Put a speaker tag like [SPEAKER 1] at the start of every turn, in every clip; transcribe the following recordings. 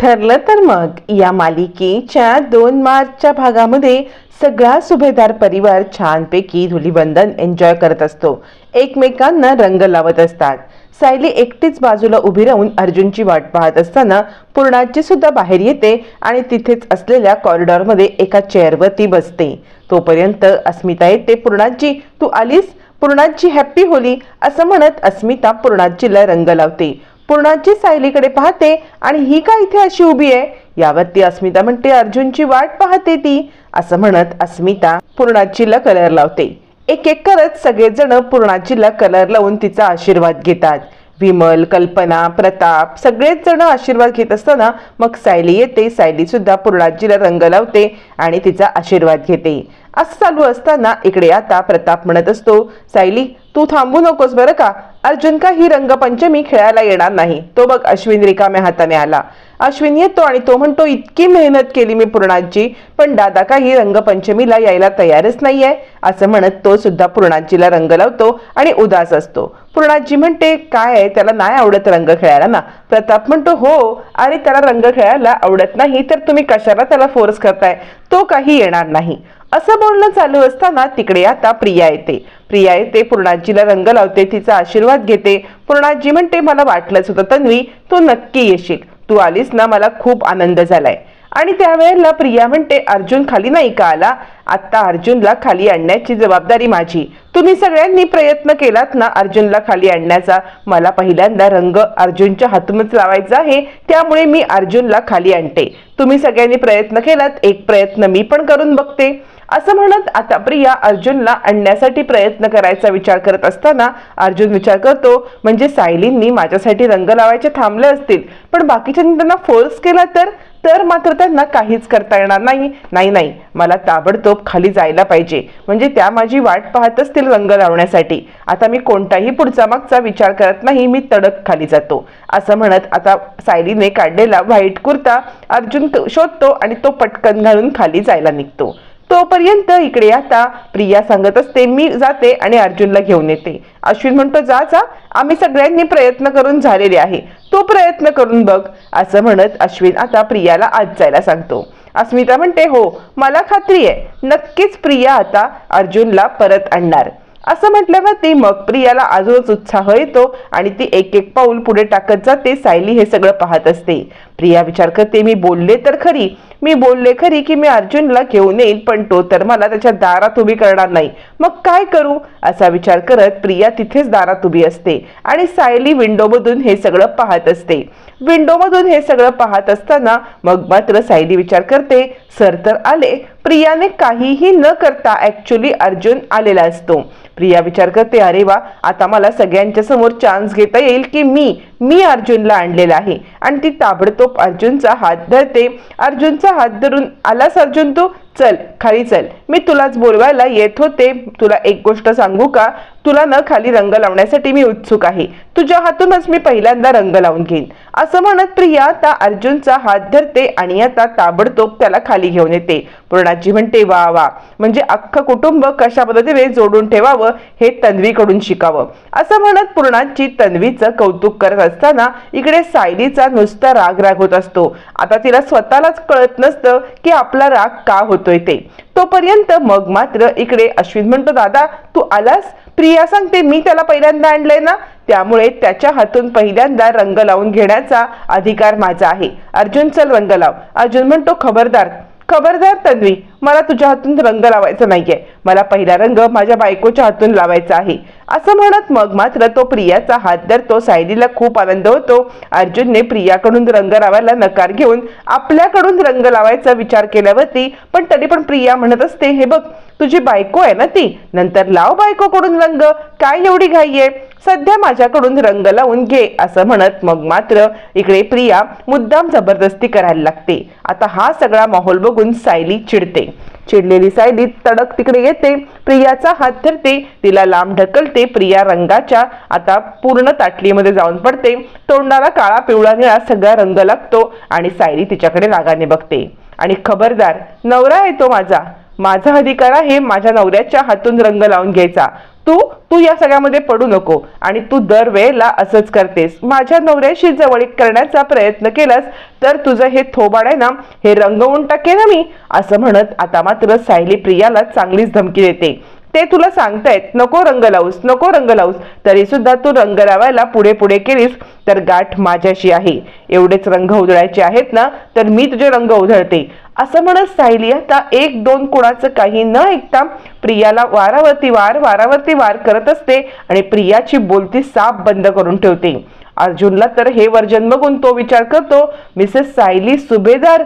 [SPEAKER 1] ठरलं तर मग या मालिकेच्या दोन मार्चच्या भागामध्ये सगळा सुभेदार परिवार छानपैकी धुलीबंधन एन्जॉय करत असतो. एकमेकांना रंग लावत असतात. सायली एकटीच बाजूला उभी राहून अर्जुनची वाट पाहत असताना पूर्णाची सुद्धा बाहेर येते आणि तिथेच असलेल्या कॉरिडॉरमध्ये एका चेअरवर ती बसते. तोपर्यंत अस्मिता येते पूर्णाची तू आलीस? पूर्णाची हॅप्पी होली? असं म्हणत अस्मिता पूर्णाचीला रंग लावते. पूर्णाची सायलीकडे पाहते आणि ही का इथे अशी उभी आहे? यावर ती अस्मिता म्हणते अर्जुनची वाट पाहते ती असं म्हणत अस्मिता पूर्णाचीला कलर लावते. एक एक करत सगळेजण पूर्णाचीला कलर लावून तिचा आशीर्वाद घेतात. विमल कल्पना प्रताप सगळेच जण आशीर्वाद घेत असताना मग सायली येते. सायली सुद्धा पूर्णाजीला रंग लावते आणि तिचा आशीर्वाद घेते. असं चालू असताना इकडे आता प्रताप म्हणत असतो सायली तू थांबू नकोस बरं का? अर्जुन का ही रंगपंचमी खेळायला येणार नाही. तो बघ अश्विन रिकाम्या हाताने आला. अश्विन येतो आणि तो म्हणतो इतकी मेहनत केली मी पूर्णाजी पण दादा का ही रंगपंचमीला यायला तयारच नाहीये? असं म्हणत तो सुद्धा पूर्णाजीला रंग लावतो आणि उदास असतो. पूर्णाजी म्हणते काय आहे? त्याला नाही आवडत रंग खेळायला ना? प्रताप म्हणतो हो अरे त्याला रंग खेळायला आवडत नाही तर तुम्ही कशाला त्याला फोर्स करताय? तो काही येणार नाही. असं बोलणं चालू असताना तिकडे आता प्रिया येते. प्रिया येते पूर्णाजीला रंग लावते तिचा आशीर्वाद घेते. पूर्णाजी म्हणते मला वाटलंच होतं तन्वी तू नक्की येशील. तू आलीस ना मला खूप आनंद झालाय. आणि त्यावेळेला प्रिया म्हणते अर्जुन खाली नाही का आला? आत्ता अर्जुनला खाली आणण्याची जबाबदारी माझी. तुम्ही सगळ्यांनी प्रयत्न केलात ना अर्जुनला खाली आणण्याचा? मला पहिल्यांदा रंग अर्जुनच्या हातूनच लावायचा आहे त्यामुळे मी अर्जुनला खाली आणते. तुम्ही सगळ्यांनी प्रयत्न केलात एक प्रयत्न मी पण करून बघते. असं म्हणत आता प्रिया अर्जुनला आणण्यासाठी प्रयत्न करायचा विचार करत असताना अर्जुन विचार करतो म्हणजे सायलींनी माझ्यासाठी रंग लावायचे थांबले असतील पण बाकीच्यांनी त्यांना फोर्स केला तर? तर मात्र त्यांना काहीच करता येणार नाही. नाही नाही मला ताबडतोब खाली जायला पाहिजे. म्हणजे त्या माझी वाट पाहत असतील रंग लावण्यासाठी. आता मी कोणताही पुढचा मागचा विचार करत नाही मी तडक खाली जातो. असं म्हणत आता सायलीने काढलेला व्हाईट कुर्ता अर्जुन शोधतो आणि तो पटकन घालून खाली जायला निघतो. तोपर्यंत इकडे आता प्रिया सांगत असते मी जाते आणि अर्जुनला घेऊन येते. अश्विन म्हणतो जा जा आम्ही सगळ्यांनी प्रयत्न करून झालेले आहे. तो प्रयत्न करून बघ असं म्हणत अश्विन आता प्रियाला आज जायला सांगतो. अस्मिता म्हणते हो मला खात्री आहे. नक्कीच प्रिया आता अर्जुनला परत आणणार. असं म्हटल्यावरती मग प्रियाला आजच उत्साह येतो आणि ती एक एक पाऊल पुढे टाकत जाते सायली हे सगळं पाहत असते. प्रिया विचार करते मी बोलले तर खरी मी बोलले खरी की मी अर्जुनला घेऊन येईल पण तो तर मला त्याच्या दारात उभी करणार नाही. मग काय करू? असा विचार करत प्रिया तिथेच दारात उभी असते आणि सायली विंडोमधून हे सगळं पाहत असते. विंडोमधून हे सगळं पाहत असताना मग मात्र सायली विचार करते सर तर आले प्रियाने काहीही न करता ऍक्च्युली अर्जुन आलेला असतो. प्रिया विचार करते अरे वा आता मला सगळ्यांच्या समोर चान्स घेता येईल की मी मी अर्जुनला आणलेला आहे. आणि ती ताबडतोब अर्जुनचा हात धरते. अर्जुनचा हात धरून आलास अर्जुन तू? चल खाली चल. मी तुलाच बोलवायला येत होते. तुला एक गोष्ट सांगू का? तुला न खाली रंग लावण्यासाठी मी उत्सुक आहे. तुझ्या हातूनच मी पहिल्यांदा रंग लावून घेईन. असं म्हणत प्रिया आता अर्जुनचा हात धरते आणि आता ताबडतोब त्याला खाली घेऊन येते. पूर्णाजी म्हणते वा वा. म्हणजे अख्खं कुटुंब कशा पद्धतीने जोडून ठेवावं हे तन्वीकडून शिकावं. असं म्हणत पूर्णाजी तन्वीचं कौतुक करत असताना इकडे सायलीचा नुसता राग राग होत असतो. आता तिला स्वतःलाच कळत नसतं की आपला राग का होतो होतोय ते. तोपर्यंत मग मात्र इकडे अश्विन म्हणतो दादा तू आलास? प्रिया सांगते मी त्याला पहिल्यांदा आणलंय ना? त्यामुळे त्याच्या हातून पहिल्यांदा रंग लावून घेण्याचा अधिकार माझा आहे. अर्जुन चल रंग लाव. अर्जुन म्हणतो खबरदार खबरदार तन्वी मला तुझ्या हातून रंग लावायचा नाहीये. मला पहिला रंग माझ्या बायकोच्या हातून लावायचा आहे. असं म्हणत मग मात्र तो प्रियाचा हात धरतो. सायलीला खूप आनंद होतो. अर्जुनने प्रियाकडून रंग लावायला नकार घेऊन आपल्याकडून रंग लावायचा विचार केल्यावरती पण तरी पण प्रिया म्हणत असते हे बघ तुझी बायको आहे ना ती? नंतर लाव बायकोकडून रंग. काय एवढी घाई आहे? सध्या माझ्याकडून रंग लावून घे असं म्हणत मग मात्र इकडे प्रिया मुद्दाम जबरदस्ती करायला लागते. आता हा सगळा माहोल बघून सायली चिडते. चिडलेली सायली तडक तिकडे येते. प्रियाचा हात धरते. तिला लांब ढकलते. प्रिया रंगाच्या आता पूर्ण ताटलीमध्ये जाऊन पडते. तोंडाला काळा पिवळा निळा सगळा रंग लागतो आणि सायली तिच्याकडे रागाने बघते. आणि खबरदार नवरा येतो माझा. माझा अधिकार आहे माझ्या नवऱ्याच्या हातून रंग लावून घ्यायचा. तू तू या सगळ्यामध्ये पडू नको आणि तू दरवेळेला असंच करतेस. माझ्या नवऱ्याशी जवळीक करण्याचा प्रयत्न केलास तर तुझं हे थोबाड आहे ना हे रंगवून टाके ना मी असं म्हणत आता मात्र सायली प्रियाला चांगलीच धमकी देते. ते तुला सांगतायत नको रंग लावूस नको रंग लावूस तरी सुद्धा तू रंग लावायला पुढे पुढे केलीस तर गाठ माझ्याशी आहे. एवढेच रंग उधळायचे आहेत ना तर मी तुझे रंग उधळते. असं म्हणत सायली आता एक दोन कोणाचं काही न ऐकता प्रियाला वारावरती वार वारावरती वार करत असते आणि प्रियाची बोलती साप बंद करून ठेवते. अर्जुनला तर हे वर्जन बघून तो विचार करतो Mrs Sayali Subhedar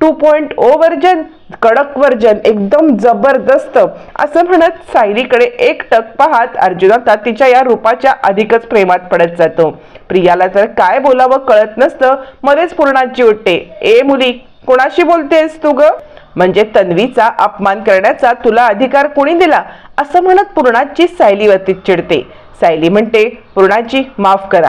[SPEAKER 1] two point O version कडक वर्जन एकदम जबरदस्त. असं म्हणत सायलीकडे एक टक पाहत अर्जुन आता तिच्या या रूपाच्या अधिकच प्रेमात पडत जातो. प्रियाला तर काय बोलावं कळत नसतं मध्येच पूर्णाची उठते. ए मुली कोणाशी बोलतेस तू ग? म्हणजे तन्वीचा अपमान करण्याचा तुला अधिकार कोणी दिला? असं म्हणत पूर्णाची सायलीवरती चिडते. सायली म्हणते पूर्णाची माफ करा.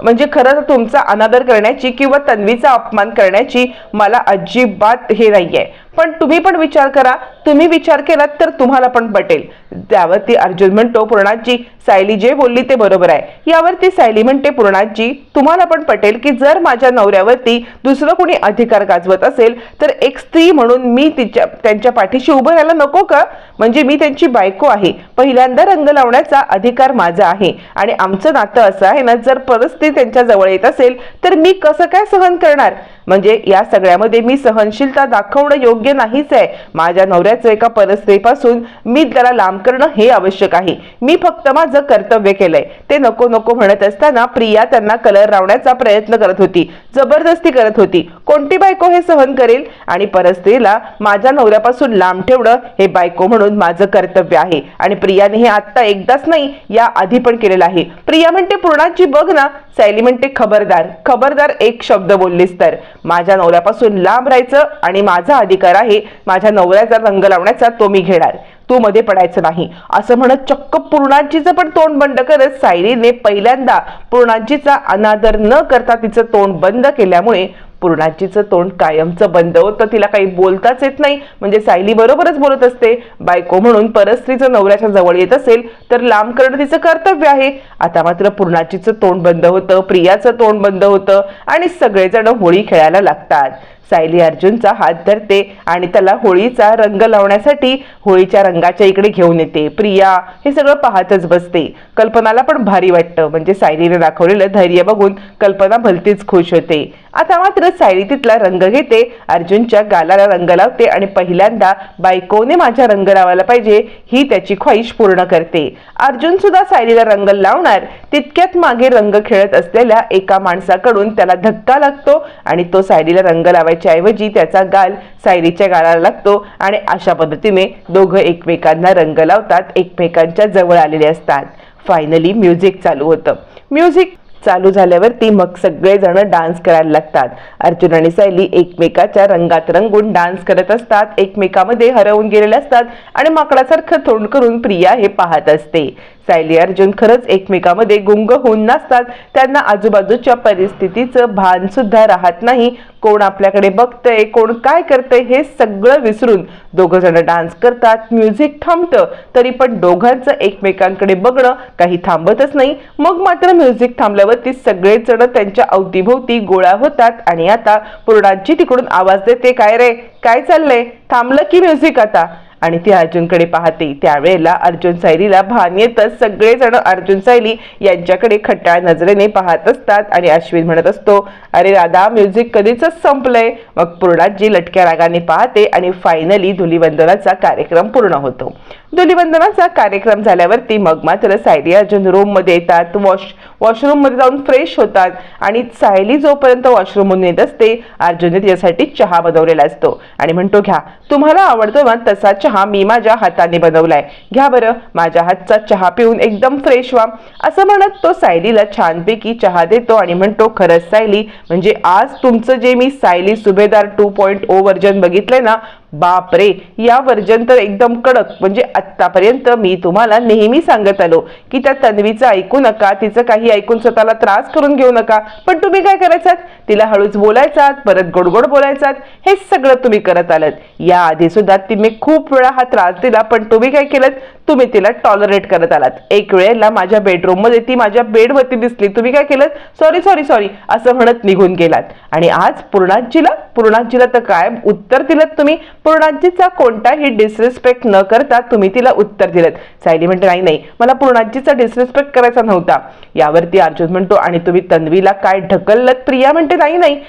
[SPEAKER 1] म्हणजे खरं तुमचा अनादर करण्याची किंवा तन्वीचा अपमान करण्याची मला अजिबात हे नाही आहे पण तुम्ही पण विचार करा. तुम्ही विचार केलात तर तुम्हाला पण पटेल. त्यावरती अर्जुन म्हणतो पूर्णाजी सायली जे बोलली ते बरोबर आहे. यावरती सायली म्हणते पूर्णाजी तुम्हाला पण पटेल की जर माझ्या नवऱ्यावरती दुसरं कोणी अधिकार गाजवत असेल तर एक स्त्री म्हणून मी तिच्या त्यांच्या पाठीशी उभं राहायला नको का? म्हणजे मी त्यांची बायको आहे. पहिल्यांदा रंग लावण्याचा अधिकार माझा आहे. आणि आमचं नातं असं आहे ना जर परिस्थिती त्यांच्या जवळ येत असेल तर मी कसं काय सहन करणार? म्हणजे या सगळ्यामध्ये मी सहनशीलता दाखवणं योग्य नाहीच आहे. माझ्या नवऱ्याचं एका परस्त्रीपासून मी त्याला लांब करणं हे आवश्यक आहे. मी फक्त माझं कर्तव्य केलंय. ते नको नको म्हणत असताना प्रिया त्यांना कलर लावण्याचा प्रयत्न करत होती. जबरदस्ती करत होती. कोणती बायको हे सहन करेल? आणि परस्त्रीला माझ्या नवऱ्यापासून लांब ठेवणं हे बायको म्हणून माझं कर्तव्य आहे. आणि प्रियाने हे आत्ता एकदाच नाही या आधी पण केलेलं आहे. प्रिया म्हणते पूर्णाची बघ ना. सायली म्हणते खबरदार. खबरदार एक शब्द बोललीस तर. माझ्या नवऱ्यापासून लांब राहायचं आणि माझा अधिकार आहे. माझ्या नवऱ्याचा रंग लावण्याचा तो मी घेणार. तू मध्ये पडायचं नाही. असं म्हणत चक्क पूर्णाजीचं पण तोंड बंद करत सायलीने पहिल्यांदा पूर्णाजीचा अनादर न करता तिचं तोंड बंद केल्यामुळे पूर्णाजीचं तोंड कायमचं बंद होतं. तिला काही बोलताच येत नाही. म्हणजे सायली बरोबरच बोलत असते. बायको म्हणून परस्त्रीचं नवऱ्याच्या जवळ येत असेल तर लांब करणं तिचं कर्तव्य आहे. आता मात्र पूर्णाजीचं तोंड बंद होतं. प्रियाचं तोंड बंद होतं. आणि सगळेजण होळी खेळायला लागतात. सायली अर्जुनचा हात धरते आणि त्याला होळीचा रंग लावण्यासाठी होळीच्या रंगाच्या इकडे घेऊन येते. प्रिया हे सगळं पाहतच बसते. कल्पनाला पण भारी वाटतं. म्हणजे सायलीने दाखवलेलं धैर्य बघून कल्पना भलतीच खुश होते. आता मात्र सायली तिथला रंग घेते अर्जुनच्या गालाला रंग लावते आणि पहिल्यांदा बायकोने माझ्या रंग लावायला पाहिजे ही त्याची ख्वाहिश पूर्ण करते. अर्जुन सुद्धा सायलीला रंग लावणार तितक्यात मागे रंग खेळत असलेल्या एका माणसाकडून त्याला धक्का लागतो आणि तो सायलीला रंग लावायच्या ऐवजी त्याचा गाल सायरीच्या गाळाला लागतो आणि अशा पद्धतीने दोघं एकमेकांना रंग लावतात एकमेकांच्या जवळ आलेले असतात. फायनली म्युझिक चालू होतं. म्युझिक चालू झाल्यावरती मग सगळेजण डान्स करायला लागतात. अर्जुन आणि सायली एकमेकाच्या रंगात रंगून डान्स करत असतात एकमेकामध्ये हरवून गेलेले असतात आणि माकडासारखं तोंड करून प्रिया हे पाहत असते. सायली अर्जुन खरंच एकमेकामध्ये गुंग होऊन नसतात. त्यांना आजूबाजूच्या परिस्थितीचं भान सुद्धा राहत नाही. कोण आपल्याकडे बघतंय कोण काय करतंय हे सगळं विसरून दोघं जण डान्स करतात म्युझिक थांबतं. तरी पण दोघांचं एकमेकांकडे बघणं काही थांबतच नाही. मग मात्र म्युझिक थांबल्यावरती सगळेच जण त्यांच्या अवतीभोवती गोळा होतात आणि आता पूर्णाची तिकडून आवाज देते काय रे? काय चाललंय? थांबलं की म्युझिक आता? आणि ती अर्जुनकडे पाहते. त्यावेळेला अर्जुन सायलीला भान येतच सगळेजण अर्जुन सायली यांच्याकडे खट्टाळ नजरेने पाहत असतात आणि अश्विन म्हणत असतो अरे राधा म्युझिक कधीच संपलंय. मग पूर्णाजी लटक्या रागाने पाहते आणि फायनली धुलीवंदनाचा कार्यक्रम पूर्ण होतो. धुलीवंदनाचा कार्यक्रम झाल्यावरती मग मात्र सायली अर्जुन रूममध्ये येतात. वॉश वॉशरूममध्ये जाऊन फ्रेश होतात आणि सायली जोपर्यंत वॉशरूम मधून येत असते अर्जुनने तिच्यासाठी चहा बनवलेला असतो. आणि म्हणतो घ्या तुम्हाला आवडतो ना तसा चहा मी माझ्या हाताने बनवलाय. घ्या बरं माझ्या हातचा चहा पिऊन एकदम फ्रेश व्हा. असं म्हणत तो सायलीला छानपैकी चहा देतो आणि म्हणतो खरंच सायली म्हणजे आज तुमचं जे मी Sayali Subhedar two point O version बघितलंय ना बापरे या वर्जन तर एकदम कडक. म्हणजे आत्तापर्यंत मी तुम्हाला नेहमी सांगत आलो की त्या तन्वीचं ऐकू नका तिचं काही ऐकून स्वतःला त्रास करून घेऊ नका. पण तुम्ही काय करायचात? तिला हळूच बोलायचात परत गोडगोड बोलायचात. हे सगळं तुम्ही करत आलात. या आधी सुद्धा तिने खूप वेळा हा त्रास दिला पण तुम्ही काय केलं तुम्ही तिला टॉलरेट करत आलात. एक वेळेला माझ्या बेडरूममध्ये ती माझ्या बेडवरती दिसली. तुम्ही काय केलं सॉरी सॉरी सॉरी असं म्हणत निघून गेलात. आणि आज पूर्णाजीला पूर्णाजीला तर काय उत्तर दिलं तुम्ही. पूर्णाजीचा कोणताही डिसरिस्पेक्ट न करता तुम्ही तिला उत्तर दिलं सायली म्हणते नाही नाही मला पूर्णाजीचा डिसरिस्पेक्ट करायचा नव्हता. यावरती अर्जुन म्हणतो आणि तुम्ही तन्वीला काय ढकललत प्रिया? म्हणते नाही नाही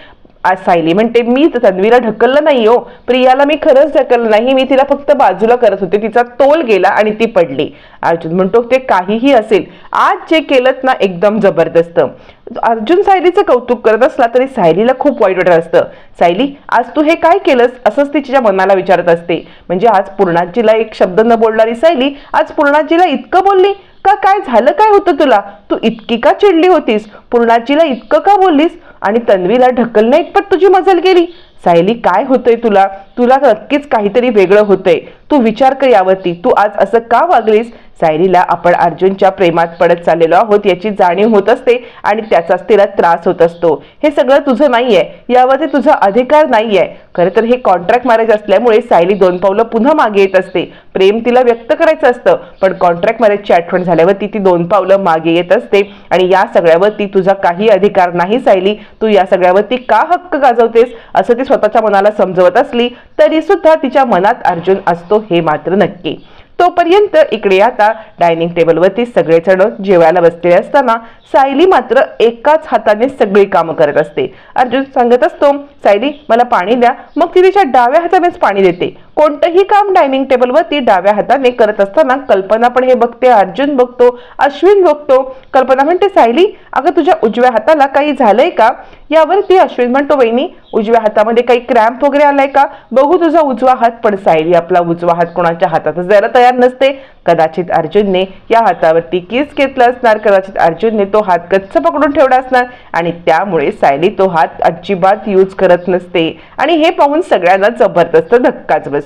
[SPEAKER 1] आज सायली म्हणते मी तन्वीला ढकललं नाही हो. प्रियाला मी खरंच ढकललं नाही. मी तिला फक्त बाजूला करत होते. तिचा तोल गेला आणि ती पडली. अर्जुन म्हणतो ते काहीही असेल. आज जे केलं ना एकदम जबरदस्त. अर्जुन सायलीचं कौतुक करत असला तरी सायलीला खूप वाईट वाटत असतं. सायली आज तू हे काय केलंस? असंच ती तिच्या मनाला विचारत असते. म्हणजे आज पूर्णाजीला एक शब्द न बोलणारी सायली आज पूर्णाजीला इतकं बोलली? का काय झालं काय होतं तुला? तू इतकी का चिडली होतीस? पूर्णाजीला इतकं का बोललीस? आणि तन्वीला ढकलण्या इतपत तुझी मजल गेली? सायली काय होतंय तुला? तुला नक्कीच काहीतरी वेगळं होतंय. तू विचार कर यावरती. तू आज असं का वागलीस? सायलीला आपण अर्जुनच्या प्रेमात पडत चाललेलो आहोत याची जाणीव होत असते आणि त्याचाच तिला त्रास होत असतो. हे सगळं तुझं नाहीये. यावरती तुझा अधिकार नाहीये. खरं तर हे कॉन्ट्रॅक्ट मॅरेज असल्यामुळे सायली दोन पावलं पुन्हा मागे येत असते. प्रेम तिला व्यक्त करायचं असतं पण कॉन्ट्रॅक्ट मॅरेजची आठवण झाल्यावरती ती दोन पावलं मागे येत असते. आणि या सगळ्यावरती तुझा काही अधिकार नाही सायली. तू या सगळ्यावरती का हक्क गाजवतेस? असं ती स्वतःच्या मनाला समजवत असली तरी सुद्धा तिच्या मनात अर्जुन असतो हे मात्र नक्की. तोपर्यंत इकडे आता डायनिंग टेबलवरती सगळेजण जेवायला बसलेले असताना सायली मात्र एकाच हाताने सगळी कामं करत असते. अर्जुन सांगत असतो सायली मला पाणी द्या. मग ती तिच्या डाव्या हातानेच पाणी देते. कोणतंही काम डायनिंग टेबलवरती डाव्या हाताने करत असताना कल्पना पण हे बघते अर्जुन बघतो अश्विन बघतो. कल्पना म्हणते सायली अगं तुझ्या उजव्या हाताला काही झालंय का? यावरती अश्विन म्हणतो वहिनी उजव्या हातामध्ये काही क्रॅम्प वगैरे आलाय का? बघू तुझा उजवा हात. पण सायली आपला उजवा हात कोणाच्या हातातच जायला तयार नसते. कदाचित अर्जुनने या हातावरती किस घेतला असणार कदाचित अर्जुनने तो हात गच्च पकडून ठेवला असणार आणि त्यामुळे सायली तो हात अजिबात यूज करत नसते. आणि हे पाहून सगळ्यांना जबरदस्त धक्काच बसतो.